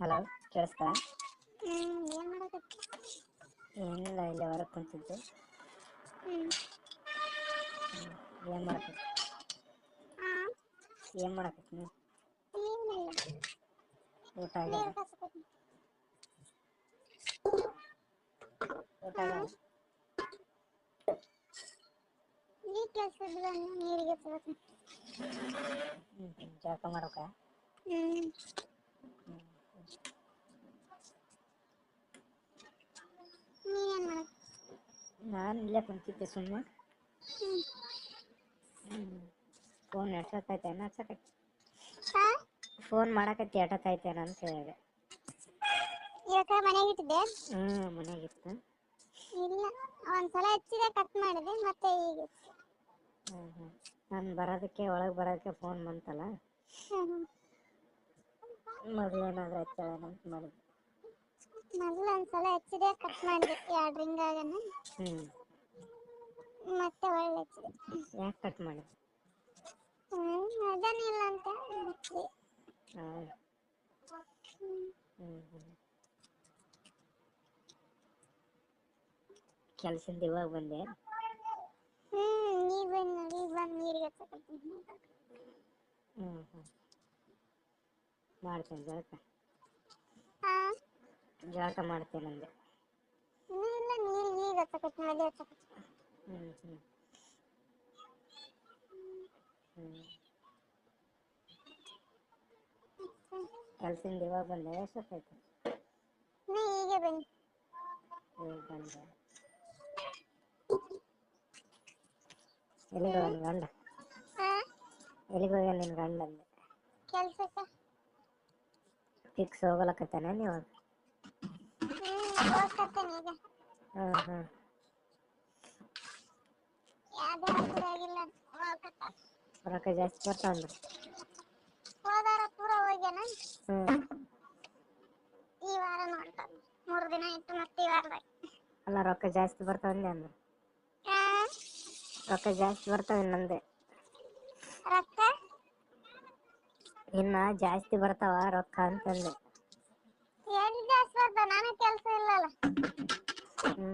Hello ಕೇಳಿಸ್ತಾ ಏನಿಲ್ಲ ಇಲ್ಲಿ ಹೊರಗೆ ಕುಂತಿದ್ದೆ. ಏನ್ ಏನು ಮಾಡಕತ್ತಿ? ಏನು ಮಾಡಕತ್ತಿ ಊಟ ಆಗ್ಯದ ಊಟ ಆಗ್ಯದ ನೀರಿಗೆ ಹ್ಞೂ ಹ್ಞೂ ಜಳಕ ಮಾಡೋಕ ಹ್ಮ್ ನೀ ಏನ್ ಮಾಡಕ್ ನಾನು ಇಲ್ಲೇ ಕುಂತಿದ್ದೆ ಸುಮ್ಮನೆ ಫೋನ್ ಎಡ್ಸೋಕೈತೆ ಹಚ್ಚಕೈತಿ ಹಾ ಫೋನ್ ಮಾಡಕತ್ತಿ ಎಟಕೈತೇನ ಅಂತ ಹೇಳಿದೆ ಯಾಕ ಮನೆಗೆ ಇಟ್ಟಿದ್ದೆ ಹ್ಞೂ ಮನೆಯಾಗಿತ್ತು ಇಲ್ಲ ಒಂದ್ಸಲ ಹಚ್ಚಿದೆ ಕಟ್ ಮಾಡಿದೆ ಮತ್ತೆ ಈಗ ಹ್ಞೂ ಹ್ಞೂ ನಾನು ಬರೋದಕ್ಕೆ ಒಳಗೆ ಬರೋದಕ್ಕೆ ಫೋನ್ ಬಂತಲ್ಲ ಮೊದಲೇನಾದ್ರೂ ಹಚ್ಚಾಳೇನೋ ಅಂತ ಮಾಡಿದ್ದೆ ಮೊದಲು ಒಂದ್ಸಲ ಹಚ್ಚಿದೆ ಕಟ್ ಮಾಡಿದೆ ಎರಡು ರಿಂಗ್ ಆಗನ. ಹ್ಞೂ ಮತ್ತೆ ಒಳ್ಳೆ ಹಚ್ಚಿದೆ. ಯಾಕೆ ಕಟ್ ಮಾಡಿ? ಅದನ್ನಿಲ್ಲ ಅಂತ ಹ್ಮ್ ಹ್ಞೂ ಕೆಲಸದಿಂದ ಇವಾಗ ಬಂದೆ. ಹ್ಮ್ ನೀವ್ ಬಂದ್ ನೋಡಿ ಈಗ ಬಂದ್ ನೀರಿಗೆ ಹಚ್ಚಕತ್ತೀನಿ ಹ್ಞೂ ಹ್ಞೂ ಮಾಡ್ತೇನೆ ಜಳಕ ಮಾಡ್ತೀನಿ ಇನ್ನೂ ಇಲ್ಲ ನೀರು ಈಗ ಹಚ್ಚಕತ್ತೀನಿ ಅದೇ ಹಚ್ಚಕತ್ತೀನಿ ಹ್ಞೂ ಹ್ಮ್. ಕೆಲಸದಿಂದ ಇವಾಗ ಬಂದೆ ಎಷ್ಟೊತ್ತಾಯ್ತು? ನೀ ಹೀಗೆ ಬನ್ನಿ ಈಗ ಬಂದೆ. ಎಲ್ಲಿಗೆ ಹೋಗ್ಯಾನ ಗಂಡ? ಹಾ ಎಲ್ಲಿಗೆ ಹೋಗ್ಯಾನ ನಿನ್ನ ಗಂಡ ಅಂದೆ? ಕೆಲ್ಸಕ್ಕ. ಫಿಕ್ಸ್ ಹೋಗಲಕತ್ತಾನೆ ನೀವು? ರೊಕ್ಕ ಜಾಸ್ತಿ ಬರ್ತಾವಂದ್ರೆ ಹೋದಾರ ಪೂರ ಹೋಗ್ಯಾನ ಈ ವಾರ ನೋಡ್ತಾನ ಮೂರು ದಿನ ಇತ್ತು ಮತ್ತೆ ಈ ವಾರದಾಗ ಅಲ್ಲ ರೊಕ್ಕ ಜಾಸ್ತಿ ಬರ್ತಾವಂದೆ ಅಂದ್ರೆ ರೊಕ್ಕ ಜಾಸ್ತಿ ಬರ್ತಾವೆ ನಂದೆ ರೊಕ್ಕ? ಇನ್ನ ಜಾಸ್ತಿ ಬರ್ತಾವ ರೊಕ್ಕ ಅಂತಂದೆ ಎಲ್ಲಿ ಜಾಸ್ತಿ ಬರ್ತಾವ ನನಗೆ ಕೆಲಸ ಇಲ್ಲಲ್ಲ ಹ್ಞೂ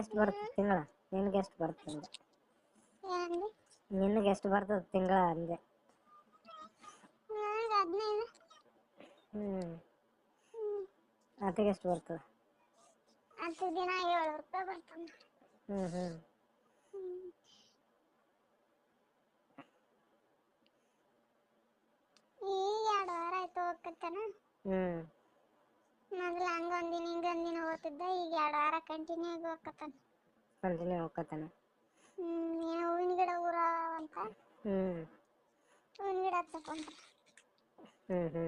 ನಿನಗೆಷ್ಟು ಬರ್ತದೆ ತಿಂಗಳ. ನಿನಗೆಷ್ಟು ಬರ್ತದೆ ನಿನ್ ನಿನಗೆ ಎಷ್ಟು ಬರ್ತದೆ ತಿಂಗಳ ಅಂದೆ. ನನಗೆ ಹ್ಮ್. ಅತ್ತಿಗೆ ಎಷ್ಟು ಬರ್ತದೆ. ಹತ್ತು ದಿನ ಏಳು ರೂಪಾಯಿ ಬರ್ತಾನ ಹ್ಮ್ ಹ್ಮ್. ಹ್ಮ್. ಈ ಎರಡು ವಾರ ಆಯ್ತು ಹೋಗ್ಕತ್ತಾನ? ಹ್ಮ್. ಮೊದಲು ಹಂಗೊಂದಿನ ಹಿಂಗೊಂದಿನ ಓದ್ತಿದ್ದ ಈಗ ಎರಡು ವಾರ ಕಂಟಿನ್ಯೂ ಆಗಿ ಹೋಗ್ಕತ್ತಾನ ಕಂಟಿನ್ಯೂ ಹೋಗ್ಕತ್ತಾನೆ ಹ್ಮ್ ಏನೋ ಹೂವಿನ ಗಿಡ ಊರ ಅಂತ ಹ್ಮ್. ಹೂವಿನ ಗಿಡ ಹಚ್ಚಕೊಂತ ಹ್ಞೂ ಹ್ಞೂ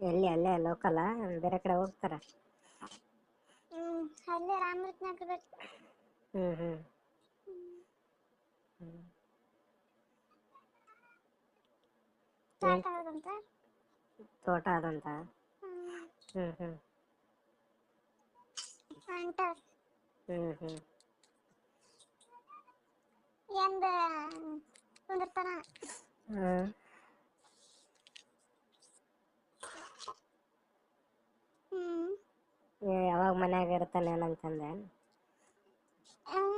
ಎಲ್ಲಿ ಅಲ್ಲೇ ಲೋಕಲ್ಲ ಬೇರೆ ಕಡೆ ಹೋಗ್ತಾರ? ಹ್ಮ್ ಅಲ್ಲೇ ರಾಮೃತ್ನಗರ ಹ್ಮ್ ಬೇಕು ಸ್ಟಾರ್ಟ್ ಆಗೋದಂತ ತೋಟ ಅದಂತ ಹ್ಮ್ ಹ್ಞೂ ಹ್ಞೂ ಹೊಂಟಾರ ಹ್ಞೂ ಹ್ಞೂ ಎಂದ ಕುಂದಿರ್ತಾನ ಹ್ಞೂ ಹ್ಮ್ ಯಾವಾಗ ಮನ್ಯಾಗ ಇರ್ತಾನೆ ಏನಂತಂದೆ ಹ್ಮ್ ಯಾಕಾಗಲಿ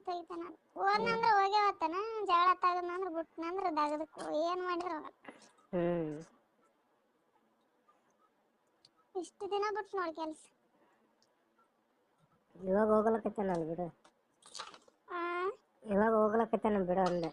ಡಾಂಗ್ ತೆಗಿತಾನ ಹೋದ್ನಂದ್ರ ಹೋಗೇ ಹೋಗ್ತಾನ ಜಗಳ ತಗದ್ನಂದ್ರ ಬಿಟ್ನಂದ್ರ ದಗದಕ್ಕೂ ಏನ್ ಮಾಡಿದ್ರು ಹ್ಮ್. ಇಷ್ಟು ದಿನ ಬಿಟ್ಟು ನೋಡಿ ಕೆಲ್ಸ. ಇವಾಗ ಹೋಗ್ಲಕತ್ತಾನಲ್ಲ ಬಿಡು. ಇವಾಗ ಹೋಗ್ಲಕತ್ತಾನ ಬಿಡು ಅಂದೆ.